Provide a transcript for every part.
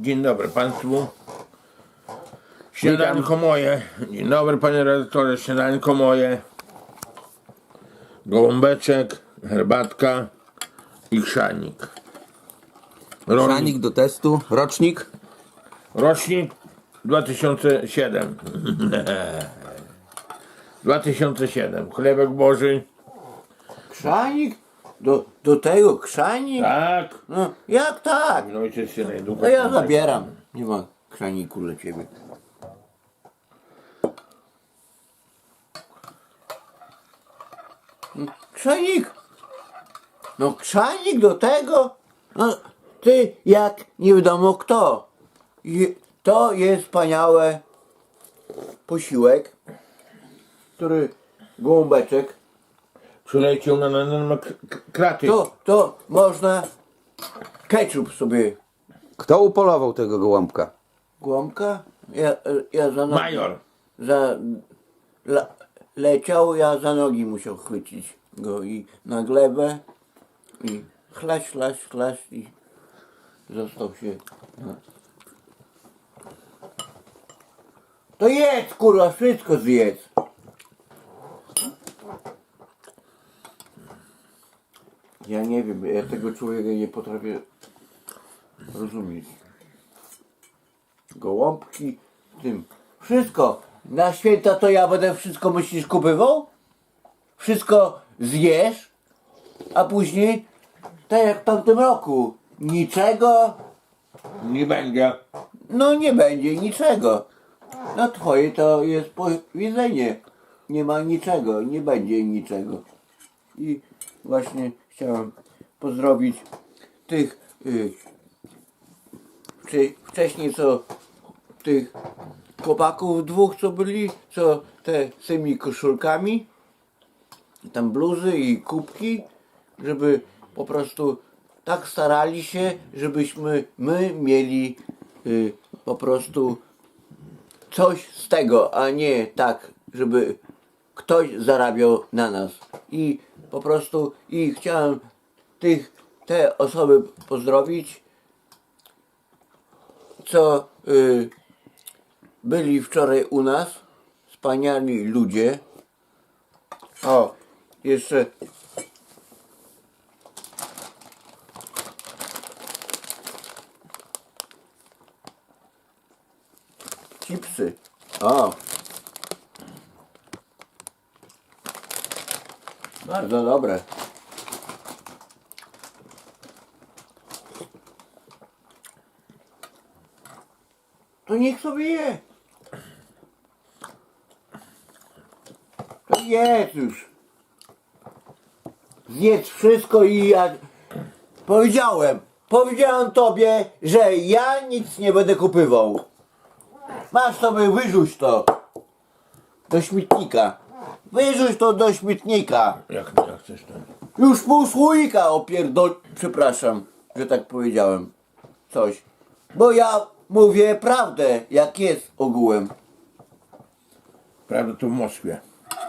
Dzień dobry Państwu. Śniadanko moje. Dzień dobry Panie redaktorze. Śniadanko moje. Gołąbeczek, herbatka i chrzanik. Rocznik, Kranik do testu, rocznik. rocznik 2007. 2007. Chlebek Boży. Krzanik? Do, do tego krzanik? Tak. No, jak tak? Mój ojciec się najdługo. No ja zabieram. Nie ma krzaniku dla ciebie. No, Krzanik? No krzanik do tego? No, ty jak nie wiadomo kto. I to jest wspaniały posiłek, który gołąbeczek Przyleciał na, na, na k- k- kraty. To, to można ketchup sobie. Kto upolował tego gołąbka? Głąbka? Ja, ja za nogi. Major. Za, la, leciał, ja za nogi musiał chwycić go i na glebę i chlaś, chlaś, chlaś i został się. No. To jedz, kurwa, wszystko zjedz. Ja nie wiem, ja tego człowieka nie potrafię rozumieć. Gołąbki, tym. Wszystko. Na święta to ja będę wszystko myślisz kupywał? Wszystko zjesz, a później, tak jak w tamtym roku, niczego, Nie będzie. no nie będzie niczego. No twoje to jest powiedzenie. Nie ma niczego, nie będzie niczego. I właśnie chciałem pozdrowić tych y, wcze- wcześniej co tych chłopaków dwóch co byli, co te z tymi koszulkami, tam bluzy i kubki, żeby po prostu tak starali się, żebyśmy my mieli y, po prostu coś z tego, a nie tak, żeby ktoś zarabiał na nas. I po prostu i chciałem tych te osoby pozdrowić, co y, byli wczoraj u nas, wspaniali ludzie. O, jeszcze chipsy. O. Bardzo dobre. To niech sobie je. To jedz już. Zjedz wszystko i ja powiedziałem, powiedziałem tobie, że ja nic nie będę kupywał. Masz sobie wyrzuć to do śmietnika. Wyrzuć to do śmietnika. Jak, jak chcesz to. Już pół słoika opierdol... Przepraszam, że tak powiedziałem. Coś. Bo ja mówię prawdę, jak jest ogółem. Prawda, tu w Moskwie.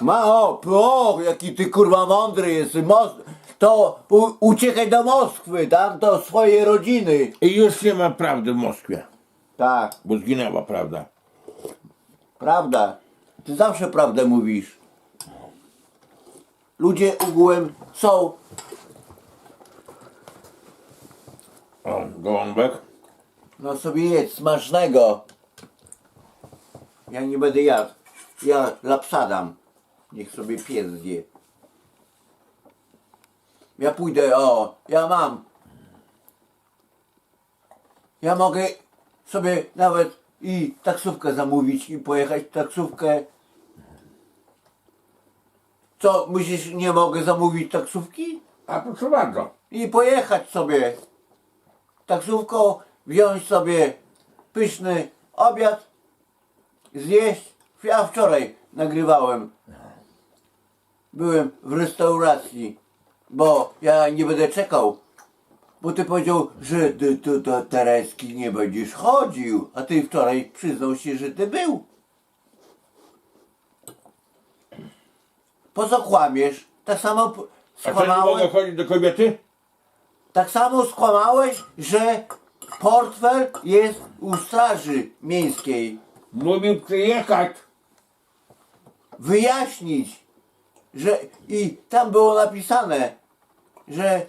Ma, o, o, jaki ty kurwa mądry jesteś. Mos... To u, uciekaj do Moskwy, tam do swojej rodziny. I już nie ma prawdy w Moskwie. Tak, Bo zginęła prawda. prawda. Ty zawsze prawdę mówisz. Ludzie ogółem są O, gołąbek. No sobie jedz smacznego. Ja nie będę jadł. Ja lapsadam. Niech sobie pies zje. Ja pójdę, o, ja mam. Ja mogę sobie nawet i taksówkę zamówić i pojechać taksówkę. Co, myślisz, nie mogę zamówić taksówki? A proszę bardzo. i pojechać sobie taksówką, wziąć sobie pyszny obiad, zjeść. Ja wczoraj nagrywałem. Byłem w restauracji, bo ja nie będę czekał. Bo ty powiedział, że ty do Tereski nie będziesz chodził, a ty wczoraj przyznał się, że ty był. Po co kłamiesz? Tak samo p- A co nie mogę skłamałeś. chodzić do kobiety? Tak samo skłamałeś, że portfel jest u straży miejskiej. Mówił przyjechać. Wyjaśnić, że i tam było napisane, że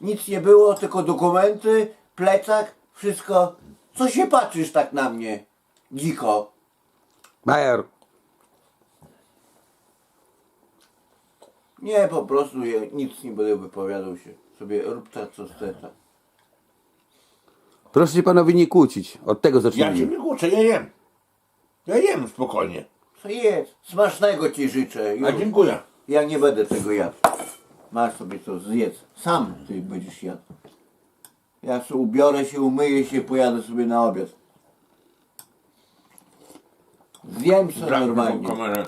nic nie było, tylko dokumenty, plecak, wszystko. Co się patrzysz tak na mnie? Dziko. Majer, Nie, po prostu ja nic nie będę wypowiadał się. Sobie rób tak, co chce. tak. proszę się panowie nie kłócić. Od tego Ja się zacznijmy. nie kłócę, ja jem. Ja jem spokojnie. Co jest? Smacznego ci życzę. A Już. dziękuję. Ja nie będę tego jadł. Masz sobie to zjedz. Sam ty będziesz jadł. Ja sobie ubiorę się, umyję się, pojadę sobie na obiad. Zjem sobie Brak mi tą normalnie. kamerę.